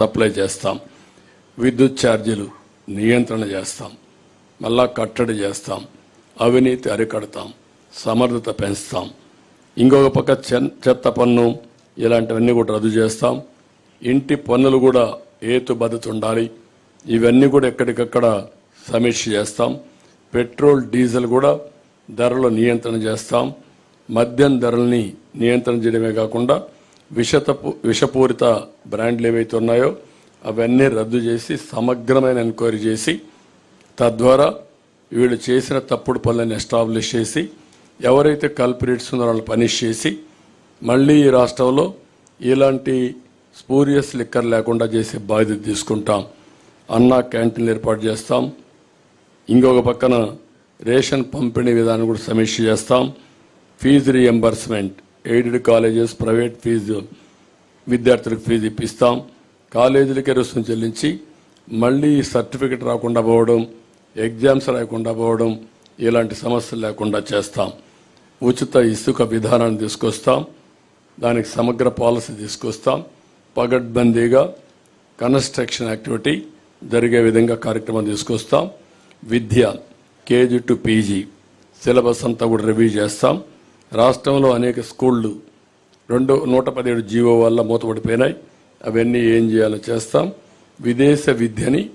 Supply చేస్తాం. విద్యుత్ ఛార్జీలు నియంత్రణ చేస్తాం. మళ్ళా కట్టడి చేస్తాం. అవినీతి అరికడతాం. సమర్థత పెంచుతాం. ఇంకొక పక్క చెన్- చెత్త పన్ను ఇలాంటివన్నీ కూడా రద్దు చేస్తాం. ఇంటి పన్నులు కూడా ఏతుబద్ధత ఉండాలి. ఇవన్నీ కూడా ఎక్కడికక్కడ సమీక్ష చేస్తాం. పెట్రోల్ డీజిల్ కూడా ధరలు నియంత్రణ చేస్తాం. మద్యం ధరల్ని నియంత్రణ చేయడమే కాకుండా విషతపు విషపూరిత బ్రాండ్లు ఏవైతే ఉన్నాయో అవన్నీ రద్దు చేసి సమగ్రమైన ఎంక్వైరీ చేసి తద్వారా వీళ్ళు చేసిన తప్పుడు పనులను ఎస్టాబ్లిష్ చేసి ఎవరైతే కల్పరేట్స్ ఉన్నారో వాళ్ళు పనిష్ చేసి మళ్ళీ ఈ రాష్ట్రంలో ఇలాంటి స్పూరియస్ లిక్కర్ లేకుండా చేసే బాధ్యత తీసుకుంటాం. అన్నా క్యాంటీన్లు ఏర్పాటు చేస్తాం. ఇంకొక పక్కన రేషన్ పంపిణీ విధానం కూడా సమీక్ష చేస్తాం. Fee reimbursement aided colleges private fee విద్యార్థులకు ఫీజు ఇప్పిస్తాం. కాలేజీలకే రుసుము చెల్లించి మళ్ళీ సర్టిఫికెట్ రాకుండా పోవడం ఎగ్జామ్స్ రాకుండా పోవడం ఇలాంటి సమస్యలు లేకుండా చేస్తాం. ఉచిత ఇసుక విధానాన్ని తీసుకొస్తాం. దానికి సమగ్ర పాలసీ తీసుకొస్తాం. పగడ్బందీగా కన్స్ట్రక్షన్ యాక్టివిటీ జరిగే విధంగా కార్యక్రమం తీసుకొస్తాం. విద్య కేజీ టు పీజీ సిలబస్ అంతా కూడా రివ్యూ చేస్తాం. రాష్ట్రంలో అనేక స్కూళ్ళు రెండు నూట పదిహేడు జీవో వల్ల మూతపడిపోయినాయి. అవన్నీ ఏం చేయాలో చేస్తాం. విదేశ విద్యని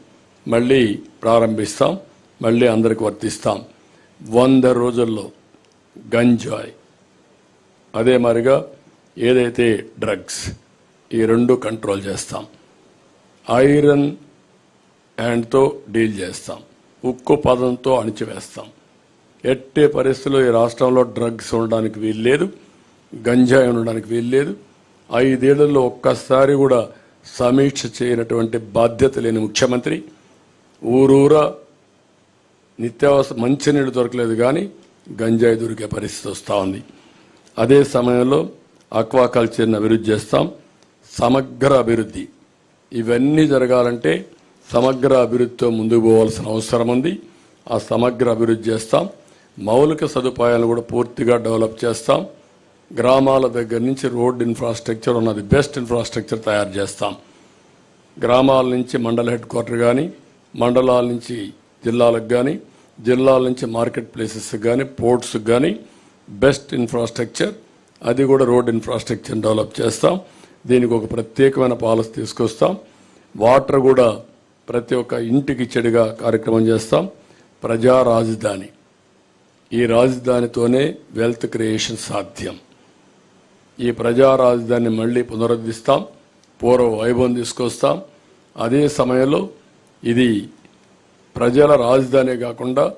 మళ్ళీ ప్రారంభిస్తాం. మళ్ళీ అందరికి వర్తిస్తాం. వంద రోజుల్లో గంజాయ్. అదే మాదిరిగా ఏదైతే డ్రగ్స్ ఈ రెండు కంట్రోల్ చేస్తాం. ఐరన్ హ్యాండ్తో డీల్ చేస్తాం. ఉక్కు పదంతో అణిచివేస్తాం. ఎట్టే పరిస్థితుల్లో ఈ రాష్ట్రంలో డ్రగ్స్ ఉండడానికి వీల్లేదు గంజాయి ఉండడానికి వీల్లేదు. ఐదేళ్ళలో ఒక్కసారి కూడా సమీక్ష చేయనటువంటి బాధ్యత లేని ముఖ్యమంత్రి. ఊరూరా నిత్యావసర మంచినీళ్ళు దొరకలేదు కానీ గంజాయి దొరికే పరిస్థితి వస్తూ ఉంది. అదే సమయంలో అక్వాకల్చర్ని అభివృద్ధి చేస్తాం. సమగ్ర అభివృద్ధి. ఇవన్నీ జరగాలంటే సమగ్ర అభివృద్ధితో ముందుకు పోవాల్సిన అవసరం ఉంది. ఆ సమగ్ర అభివృద్ధి చేస్తాం. మౌలిక సదుపాయాలు కూడా పూర్తిగా డెవలప్ చేస్తాం. గ్రామాల దగ్గర నుంచి రోడ్ ఇన్ఫ్రాస్ట్రక్చర్ ఉన్నది. బెస్ట్ ఇన్ఫ్రాస్ట్రక్చర్ తయారు చేస్తాం. గ్రామాల నుంచి మండల హెడ్ క్వార్టర్ కానీ మండలాల నుంచి జిల్లాలకు కానీ జిల్లాల నుంచి మార్కెట్ ప్లేసెస్ కానీ పోర్ట్స్కి కానీ బెస్ట్ ఇన్ఫ్రాస్ట్రక్చర్. అది కూడా రోడ్ ఇన్ఫ్రాస్ట్రక్చర్ డెవలప్ చేస్తాం. దీనికి ఒక ప్రత్యేకమైన పాలసీ తీసుకొస్తాం. వాటర్ కూడా ప్రతి ఒక్క ఇంటికి చెడుగా కార్యక్రమం చేస్తాం. ప్రజా రాజధాని. ఈ రాజధానితోనే వెల్త్ క్రియేషన్ సాధ్యం. ఈ ప్రజా రాజధానిని మళ్ళీ పునరుద్ధరిస్తాం పూర్వ వైభవం తీసుకొస్తాం. అదే సమయంలో ఇది ప్రజల రాజధాని కాకుండా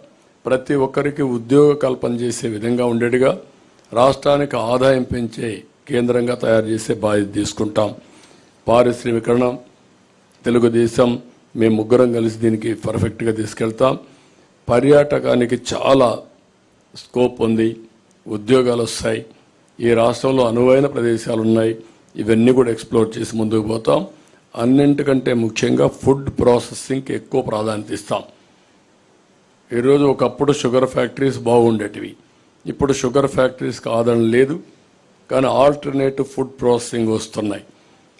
ప్రతి ఒక్కరికి ఉద్యోగ కల్పన చేసే విధంగా ఉండేట్టుగా రాష్ట్రానికి ఆదాయం పెంచే కేంద్రంగా తయారు చేసే బాధ్యత తీసుకుంటాం. పారిశ్రామికరణ తెలుగుదేశం మేము ముగ్గురం కలిసి దీనికి పర్ఫెక్ట్గా తీసుకెళ్తాం. పర్యాటకానికి చాలా స్కోప్ ఉంది ఉద్యోగాలు వస్తాయి. ఈ రాష్ట్రంలో అనువైన ప్రదేశాలు ఉన్నాయి. ఇవన్నీ కూడా ఎక్స్ప్లోర్ చేసి ముందుకు పోతాం. అన్నింటికంటే ముఖ్యంగా ఫుడ్ ప్రాసెసింగ్కి ఎక్కువ ప్రాధాన్యత ఇస్తాం. ఈరోజు ఒకప్పుడు షుగర్ ఫ్యాక్టరీస్ బాగుండేటివి. ఇప్పుడు షుగర్ ఫ్యాక్టరీస్కి ఆదరణ లేదు కానీ ఆల్టర్నేటివ్ ఫుడ్ ప్రాసెసింగ్ వస్తున్నాయి.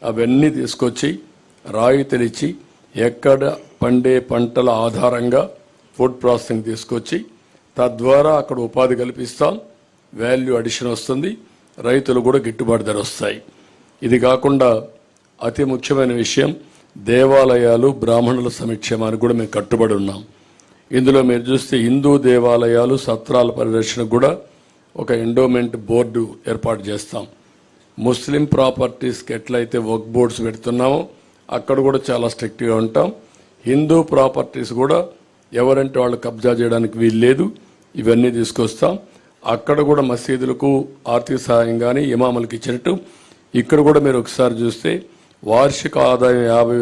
అవన్నీ తీసుకొచ్చి రాయితీలిచ్చి ఎక్కడ పండే పంటల ఆధారంగా ఫుడ్ ప్రాసెసింగ్ తీసుకొచ్చి తద్వారా అక్కడ ఉపాధి కల్పిస్తాం వాల్యూ అడిషన్ వస్తుంది రైతులు కూడా గిట్టుబాటు ధర వస్తాయి. ఇది కాకుండా అతి ముఖ్యమైన విషయం దేవాలయాలు బ్రాహ్మణుల సంక్షేమానికి కూడా మేము కట్టుబడి ఉన్నాం. ఇందులో మీరు చూస్తే హిందూ దేవాలయాలు సత్రాల పరిరక్షణకు కూడా ఒక ఎండోమెంట్ బోర్డు ఏర్పాటు చేస్తాం. ముస్లిం ప్రాపర్టీస్కి ఎట్లయితే వర్క్ బోర్డ్స్ పెడుతున్నామో అక్కడ కూడా చాలా స్ట్రిక్ట్గా ఉంటాం. హిందూ ప్రాపర్టీస్ కూడా ఎవరంటే వాళ్ళు కబ్జా చేయడానికి వీలు లేదు ఇవన్నీ తీసుకొస్తాం. అక్కడ కూడా మసీదులకు ఆర్థిక సహాయం కానీ ఇమాములకు ఇచ్చినట్టు. ఇక్కడ కూడా మీరు ఒకసారి చూస్తే వార్షిక ఆదాయం యాభై